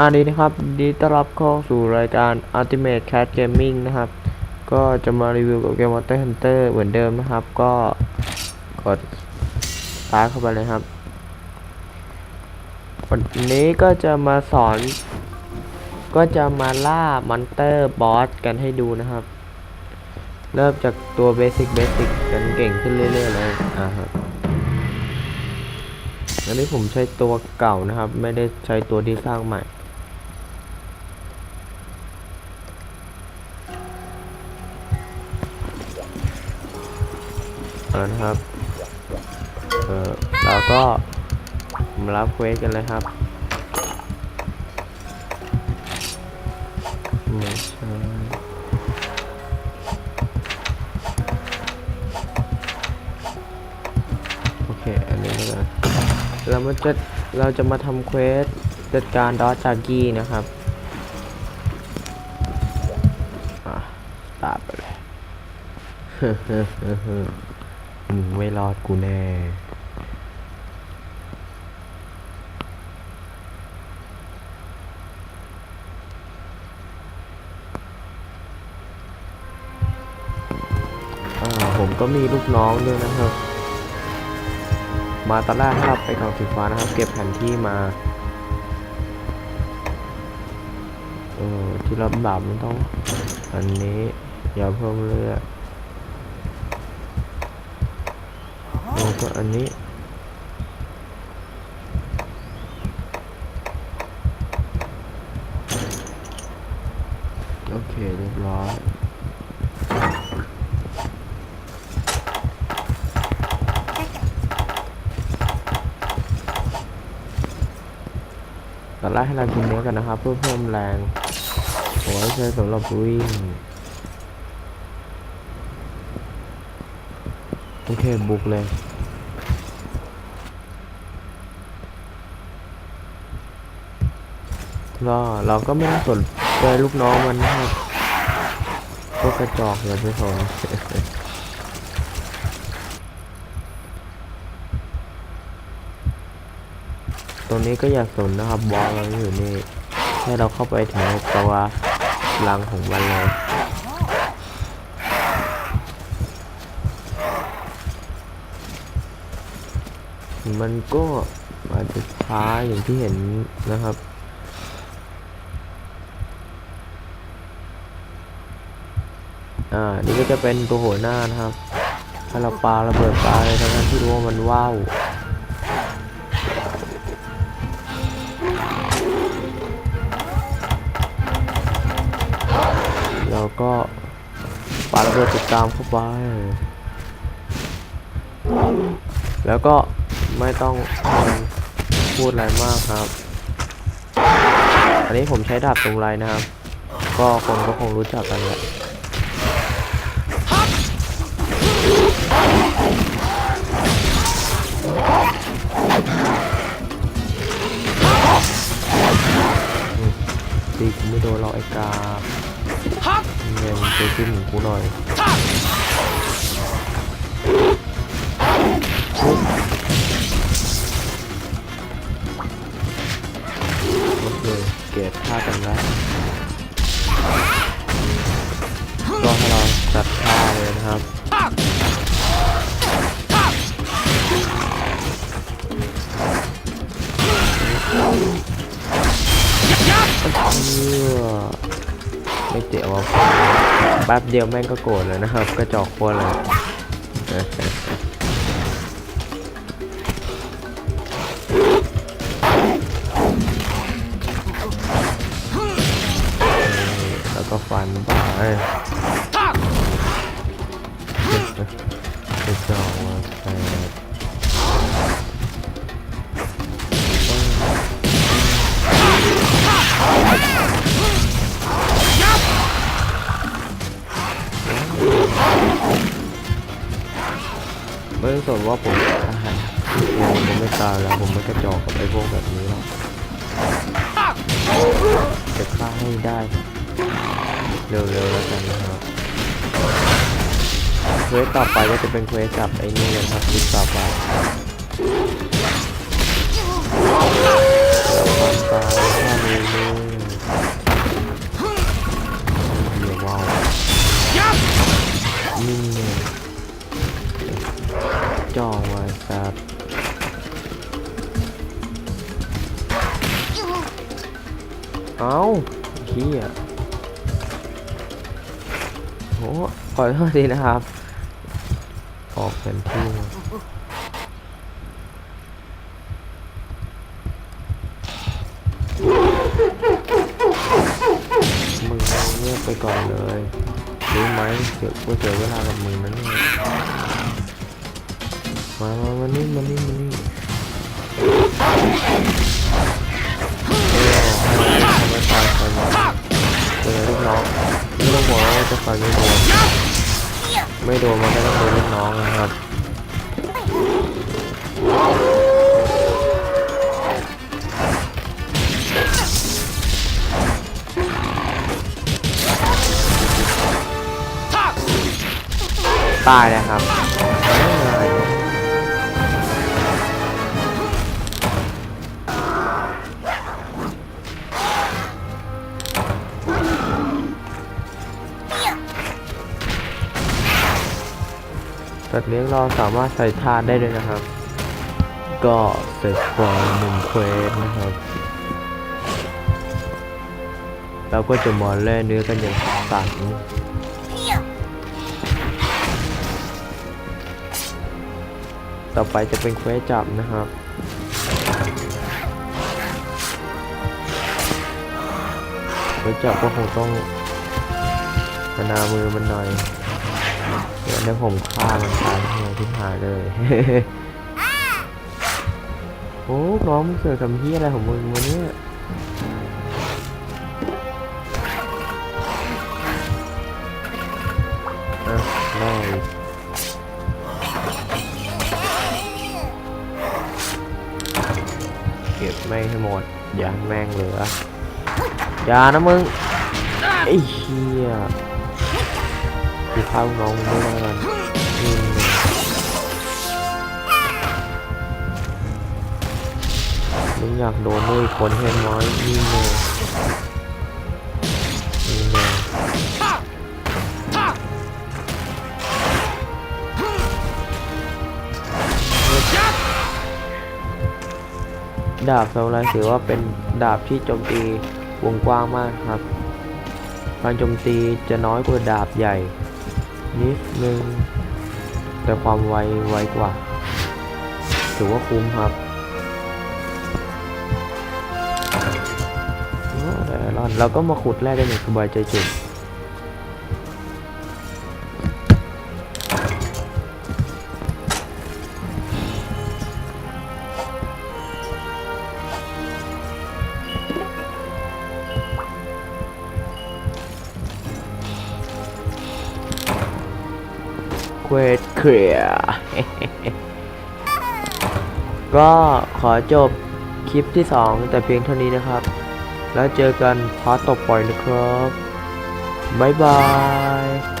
อันนี้นะครับดีต้อนรับเข้าสู่รายการ Ultimate Cat Gaming นะครับ ก็จะมารีวิวกับเกม Monster Hunter เหมือนเดิมนะครับ ก็กดตาร์ทเข้าไปเลยครับ วันนี้ก็จะมาสอน ก็จะมาล่ามอนเตอร์บอสกันให้ดูนะครับ เริ่มจากตัวเบสิกเบสิกกันเก่งขึ้นเรื่อยๆเลยอ่าครับอันนี้ผมใช้ตัวเก่านะครับ ไม่ได้ใช้ตัวที่สร้างใหม่ เอานะครับ เออเราก็มารับเควสกันเลยครับไม่ใช่โอเค อันนี้แล้วกันเรามาจะเราจะมาทำเควสจัดการดอจากีนะครับอะตาไปเลย มึงไม่รอดกูแน่อ่าผมก็มีลูกน้องด้วยนะครับ มาตอนแรกให้เราไปกองสีฟ้านะครับ เก็บแผนที่มา เออที่ลำดับมันต้อง อันนี้อย่าเพิ่มเลือดแล้ว ก็อันนี้โอเคเรียบร้อยตอนแรกให้เรากินเนื้อกันนะครับ เพื่อเพิ่มแรงโอ้ยใช้สำหรับวิ่งโอเคบุกเลย ก็เราก็ไม่ต้องสนใจลูกน้องมันนะครับพวกกระจอกอย่าไปสนตรงนี้ก็อย่าสนนะครับบอลเราอยู่นี่ให้เราเข้าไปถึงในตัวรังของมันเลยมันก็อาจจะช้าอย่างที่เห็นนะครับ อ่า นี่ก็จะเป็นตัวหัวหน้านะครับ ถ้าเราปาระเบิดปาเลยทั้งๆที่รู้ว่ามันว่าวแล้วก็ปาระเบิดติดตามเข้าไป แล้วก็ไม่ต้องพูดอะไรมากครับ อันนี้ผมใช้ดาบตรงไรนะครับ ก็คนก็คงรู้จักกันแหละ ตีกูไม่โดนเราไอ้กาเงินไปขึ้นของกูหน่อยโอเคเก็บท่ากันแล้วก็ให้เราจัดท่าเลยนะครับ ไม่เจ๋วอะแป๊บเดียวแม่งก็โกรธเลยนะครับ กระจอกโคตรเลยแล้วก็ฟันไปกระจอกว่าแปด ไม่ต้องสนว่าผมอาหารผมไม่ตายแล้วผมไม่กระจอกกับไอ้พวกแบบนี้หรอกจะฆ่าให้ได้ เร็วๆแล้วกันนะครับเควสต่อไปก็จะเป็นเควสกับไอ้นี่กันครับคลิปต่อไปเราความตายถ้ามี จ้อว่ะสัตว์เอาขี้อะโอ้ขอโทษทีนะครับ ออกแผนที่มึงเงียไปก่อนเลย รู้ไหมเดี๋ยวกูเสียเวลากับมึงนั่นเอง มามามานี่มานี่มานี่เออไม่ตายคนเจอลูกน้องไม่ต้องห่วงว่าจะฟันไม่โดนไม่โดนมันก็ต้องโดนลูกน้องนะครับตายเลยครับ สัตว์เลี้ยงเราสามารถใส่ทานได้ด้วยนะครับ ก็เสร็จกว่าหนึ่งเควสนะครับ เราก็จะมาแล่เนื้อกันอย่างสันต่อไปจะเป็นเควสจับนะครับเควสจับก็คงต้องพนามือมันหน่อย ดี๋ยวผมฆ่ามันตายที่ไหนที่หายเลย โอ้น้องมึงเสือกทำที่อะไรของมึงวะเนี่ยอะไล่เก็บแม่งให้หมด อย่าให้แม่งเหลือ อย่านะมึง ไอ้เหี้ย คือข้าวน้องมึงด้วยแล้วกันนี่ไงมึงอยากโดนด้วยคนเห็นน้อยนี่ไงนี่ไงดาบซามูไรถือว่าเป็นดาบที่โจมตีวงกว้างมากครับการโจมตีจะน้อยกว่าดาบใหญ่ นิดนึง แต่ความไวไวกว่า ถือว่าคุ้มครับโอ้ได้รอนเราก็มาขุดแร่ได้อย่างสบายใจจุด เควสเคลียก็ขอจบคลิปที่ 2 แต่เพียงเท่านี้นะครับ แล้วเจอกันพาร์ตต่อไปนะครับ บ๊ายบาย